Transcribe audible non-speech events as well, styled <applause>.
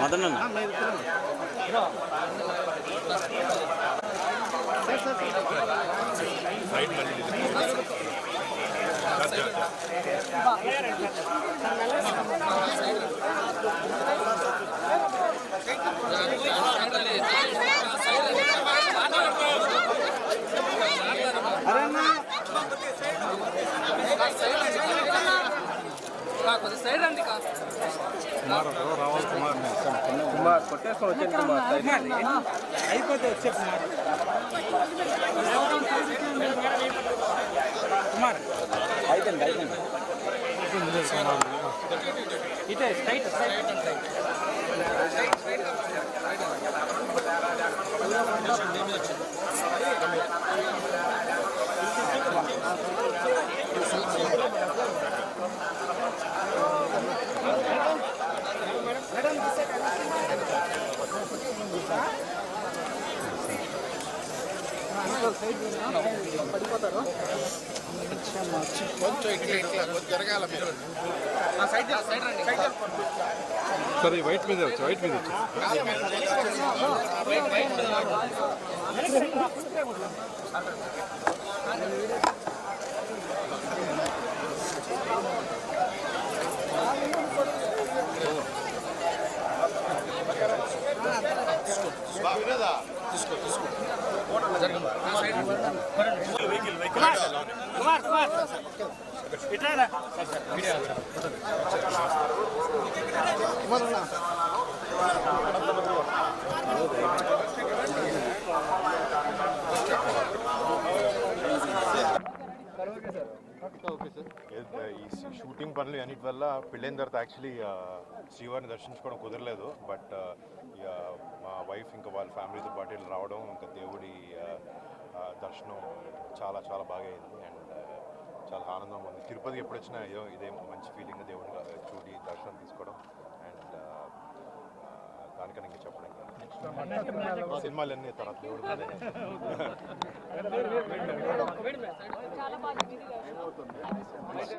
మదన్ అన్న. కుమార్ కొట్టేసుకొని వచ్చాను కుమార్. అయిపోతే వచ్చే Kumar. Kumar. It is, right? Straight and. సరే వైట్ మీద వచ్చి వైట్ మీద వచ్చి. తీసుకో తీసుకో తీసుకో. కుమార్ కుమార్ ఈ షూటింగ్ పనులు అన్నిటి వల్ల పెళ్ళైన తర్వాత యాక్చువల్లీ శ్రీవారిని దర్శించుకోవడం కుదరలేదు. బట్ మా వైఫ్ ఇంకా వాళ్ళ ఫ్యామిలీతో పాటు రావడం ఇంకా దర్శనం చాలా చాలా బాగా అయింది అండ్ చాలా ఆనందంగా ఉంది. తిరుపతికి ఎప్పుడు వచ్చినా ఏదో ఇదే మంచి ఫీలింగ్ దేవుడిని ఆ, చూడి దర్శనం తీసుకోవడం. అండ్ దానికన్నా ఇంకా చెప్పడం కాదు. సినిమాలన్నీ తర్వాత దేవుడు మీదే. <laughs>